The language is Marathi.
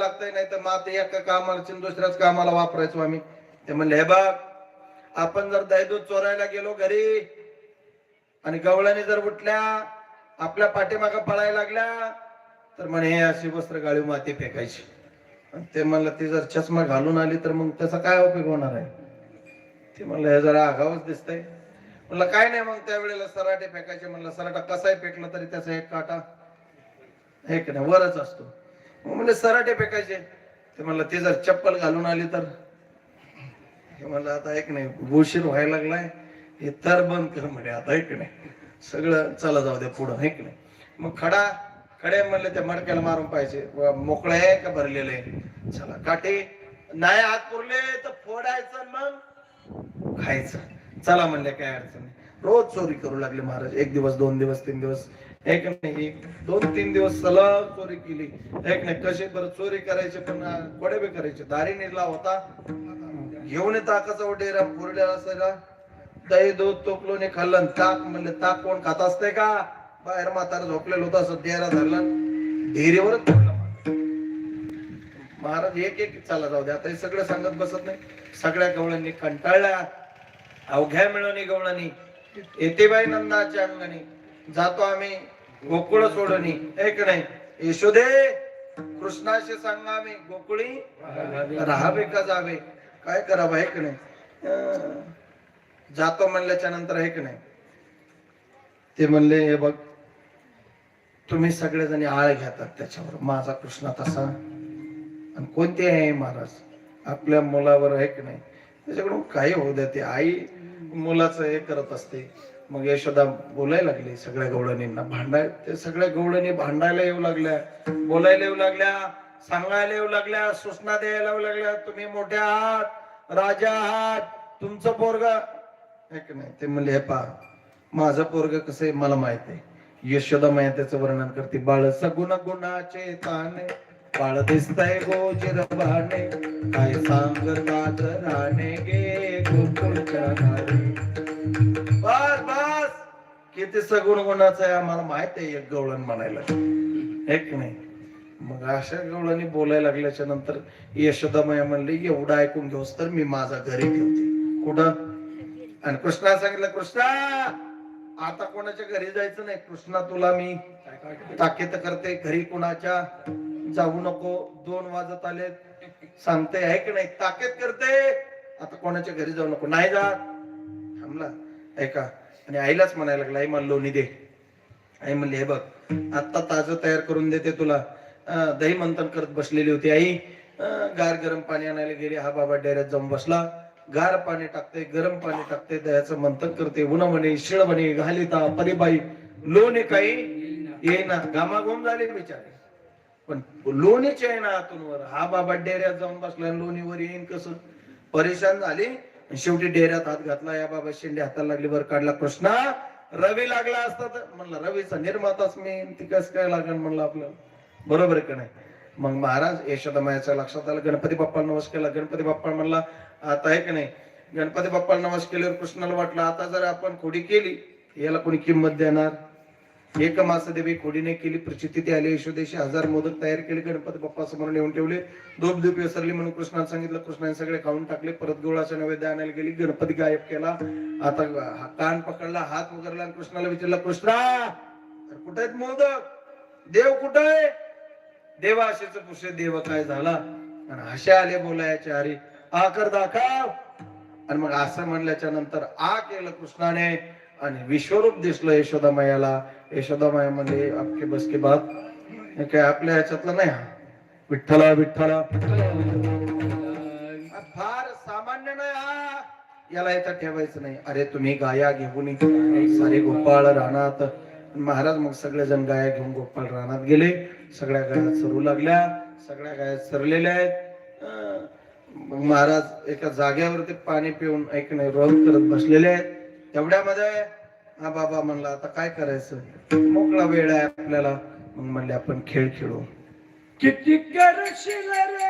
लागतंय नाही तर मग एका कामाला चिन दुसऱ्याच कामाला वापरायचो आम्ही. ते म्हणले हे बघ आपण जर दही दूध चोरायला गेलो घरी आणि गवळ्याने जर उठल्या आपल्या पाठीमागा पळायला लागल्या तर म्हणे हे अशी वस्त्र गाळी माती फेकायची. आणि ते म्हणलं ती जर चष्मा घालून आली तर मग त्याचा काय उपयोग होणार आहे? ते म्हणलं हे जरा आगावच दिसतंय. म्हणलं काय नाही मग त्यावेळेला सराटे फेकायचे. म्हणलं सराटा कसाही फेकला तरी त्याचा एक काटा एक नाही वरच असतो. मग सराटे फेकायचे. ते म्हणलं ते जर चप्पल घालून आली तर. हे म्हणलं आता एक नाही उशीर व्हायला लागलाय. हे तर बंद कर म्हणे आता एक नाही. सगळं चला जाऊ द्या पुढं एक नाही. मग खडा खडे म्हणले त्या मडक्याला मारून पाहिजे मोकळे आहे का भरलेलं आहे? चला काटे. नाही हात पुरले तर फोडायचं मग खायचं. चला म्हणले काय अडचण नाही. रोज चोरी करू लागले महाराज. एक दिवस दोन दिवस तीन दिवस. एक नाही दोन तीन दिवस सलग चोरी केली. एक नाही कसे बरं चोरी करायचे पण कोडे बी करायचे. दारी नेला होता. घेऊन ताकाचा डेरा पुरड्याला सगळा दही दूध तोपलोने खाल्लं ताक म्हणले ताक कोण खात असतंय का? बाहेर म्हातारा झोपलेलं होतं असं डेरा धरला डेरीवरच महाराज एक एक चला जाऊ दे. आता हे सगळं सांगत बसत नाही. सगळ्या गवळ्यांनी कंटाळल्या अवघ्या मिळवणी गवळणी. येते बाई नंदाच्या अंगणी. जातो आम्ही. गोकुळ सोडणी एक नाही. यशोदे कृष्णाशी सांगा आम्ही. गोकुळी राहावे का जावे. काय करावं हे की नाही. जातो म्हणल्याच्या नंतर आहे की नाही. ते म्हणले हे बघ तुम्ही सगळेजणी आळ घेतात त्याच्यावर. माझा कृष्ण तसा. आणि कोणते आहे महाराज? आपल्या मुलावर आहे की नाही? त्याच्याकडून काही होऊ द्या. ते आई मुलाचं हे करत असते. मग यशोदा बोलायला लागली सगळ्या गवळणींना भांडाय ते सगळ्या गवळणी भांडायला येऊ लागल्या. बोलायला येऊ लागल्या सांगायला येऊ लागल्या सूचना द्यायला येऊ लागल्या तुम्ही मोठ्या आहात राजा आहात तुमचं पोरग की नाही ते म्हणले हे पा माझं पोरग कसं आहे मला माहीत आहे. यशोदा माया त्याचं वर्णन करते बाळ सगुण गुणाचे ताने बाळ दिसतय गोचिर बहाणे. काय सांगतात राणे गे गोकुळच्या बस बस. किती सगुण गुणाचं आहे आम्हाला माहीत आहे एक गवळण म्हणायला. एक नाही. मग अशा गवळणी बोलायला लागल्याच्या नंतर यशोदामाया म्हणली एवढं ऐकून घेऊस तर मी माझा घरी ठेवते. कुठं? आणि कृष्णा सांगितलं कृष्णा आता कोणाच्या घरी जायचं नाही? कृष्णा तुला मी ताकीद करते घरी कोणाच्या जाऊ नको दोन वाजत आले सांगते आहे की नाही ताकद करते. आता कोणाच्या घरी जाऊ नको. नाही जात. थांबला. ऐका. आणि आईलाच म्हणायला लागला आई मला लोणी दे. आई म्हणली हे बघ आता ताजं तयार करून देते तुला. दही मंथन करत बसलेली होती आई. गार गरम पाणी आणायला गेली. हा बाबा डेऱ्यात जाऊन बसला. गार पाणी टाकते गरम पाणी टाकते दह्याचं मंथन करते. उन्हा म्हणे शिळ म्हणे घालिता परिबाई लोणी काही येईना. घामाघूम झाले बिचारे. पण लोणीचे आहे ना आतून वर. हा बाबा डेऱ्यात जाऊन बसला लोणीवर येईन कसं? परेशान झाली. शेवटी डेऱ्यात हात घातला. या बाबा शेंडे हाताला लागली वर काढला. कृष्णा रवी लागला असता तर? म्हणलं रवीचा निर्माताच मी. ती कस काय लागण म्हणलं आपल्याला? बरोबर आहे का नाही? मग महाराज यशोदा मायाच्या लक्षात आलं. गणपती बाप्पा नवस केला. गणपती बाप्पा म्हणला आता आहे की नाही? गणपती बाप्पाला नवस केल्यावर कृष्णाला वाटलं आता जर आपण खोडी केली याला कोणी किंमत देणार? एक मास देवी खोडीने केली प्रचिती आली यशोदेशी हजार मोदक तयार केले गणपती बाप्पा समोर नेऊन ठेवले. धूप धूप विसरली म्हणून कृष्णाने सांगितलं. कृष्णाने सगळे खाऊन टाकले. परत गोळाच्या नैवेद्य आणायला गेली. गणपती गायब केला. आता कान पकडला हात वगैरे आणि कृष्णाला विचारला कृष्णा अरे कुठे आहेत मोदक? देव कुठे आहे? देवा आशेच पुष्य. देव काय झाला? आणि हशा आले बोलायचे अरे आ कर दाखव. आणि मग असं म्हणल्याच्या नंतर आ केलं कृष्णाने. आणि विश्वरूप दिसलं यशोदामायाला. यशोदामाया म्हणजे आपके बस की बात हे काय आपल्या ह्याच्यातलं नाही हा? विठ्ठला विठ्ठला फार सामान्य नाही हा. याला येतात ठेवायचं नाही. अरे तुम्ही गाया घेऊन सारे गोपाळ रानात. महाराज मग सगळेजण गाया घेऊन गोपाळ रानात गेले. सगळ्या गाया सरू लागल्या. सगळ्या गाया सरलेल्या आहेत. मग महाराज एका जाग्यावरती पाणी पिऊन ऐक नाही रोज करत बसलेले आहेत. तेवढ्यामध्ये हा बाबा म्हणला आता काय करायचं? मोकळा वेळ आहे आपल्याला. मग म्हणले आपण खेळ खेळू. किती करशील रे